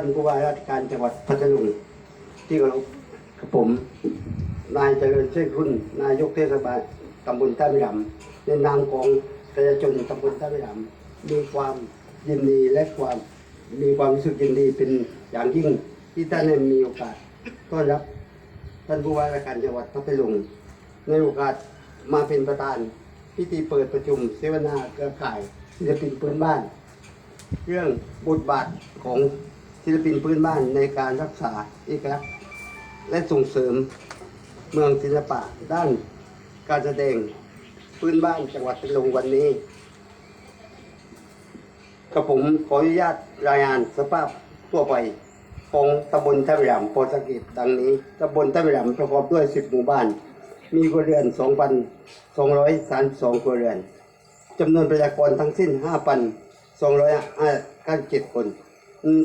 ท่านผู้ว่าราชการจังหวัดพัทลุงที่เคารพกับผม นายเจริญเชิดคุณนายกเทศบาลตำบลท่ามิรำในนามของประชาชนตำบลท่ามิรำมีความยินดีและความมีความรู้สึกยินดีเป็นอย่างยิ่งที่ท่านได้มีโอกาสต้อนรับท่านผู้ว่าราชการจังหวัดพัทลุงในโอกาสมาเป็นประธานพิธีเปิดประชุมเสวนาเครือข่ายศิลปินพื้นบ้าน เรื่องบทบาทของ ศิลปินพื้นบ้านในการรักษาเอกลักษณ์และส่งเสริมเมืองศิลปะด้านการแสดงพื้นบ้านจังหวัดพัทลุงวันนี้กับผมขออนุญาตรายงานสภาพทั่วไปของตำบลท่าวิรามโพธิ์สังเกตดังนี้ตำบลท่าวิรามประกอบด้วย 10 หมู่บ้าน มีครัวเรือน 2,232 ครัวเรือนจำนวนประชากรทั้งสิ้น 5,257 คนอืม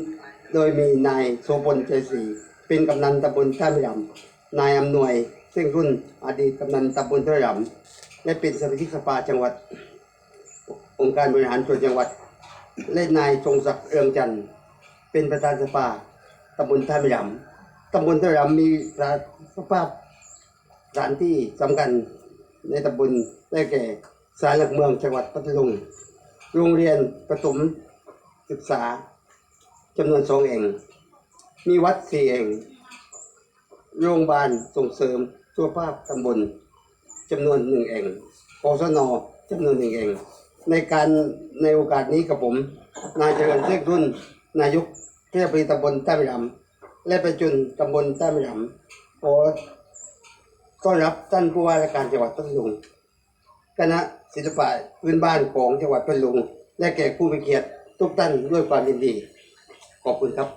โดยมีนายโสพลใจศรีเป็นกำนันตำบลท่ามิรำนายอำนวย ซึ่งรุ่นอดีตกำนันตำบลท่ามิรำและเป็นสมาชิกสภาจังหวัด องค์การบริหารส่วนจังหวัด และนายทรงศักดิ์เอืองจันทร์เป็นประธานสภาตำบลท่ามิรำตำบลท่ามิรำมีสภาพสถานที่สำคัญในตำบลได้แก่ศาลหลักเมืองจังหวัดพัทลุงโรงเรียนประถมศึกษา จำนวนสองแห่ง มีวัดสี่แห่ง โรงพยาบาลส่งเสริมสุขภาพตำบลจำนวนหนึ่งแห่งปสนจำนวนหนึ่งแห่ง ในการในโอกาสนี้กับผม นายเจริญเทกรุ่น นายกเทศบาลตำบลใต้มิรำและประจุนตำบลใต้มิรำขอต้อนรับท่านผู้ว่าราชการจังหวัดพัทลุงคณะศิลปะพื้นบ้านของจังหวัดพัทลุง และแขกผู้มีเกียรติทุกท่านด้วยความยินดี ขอบคุณครับ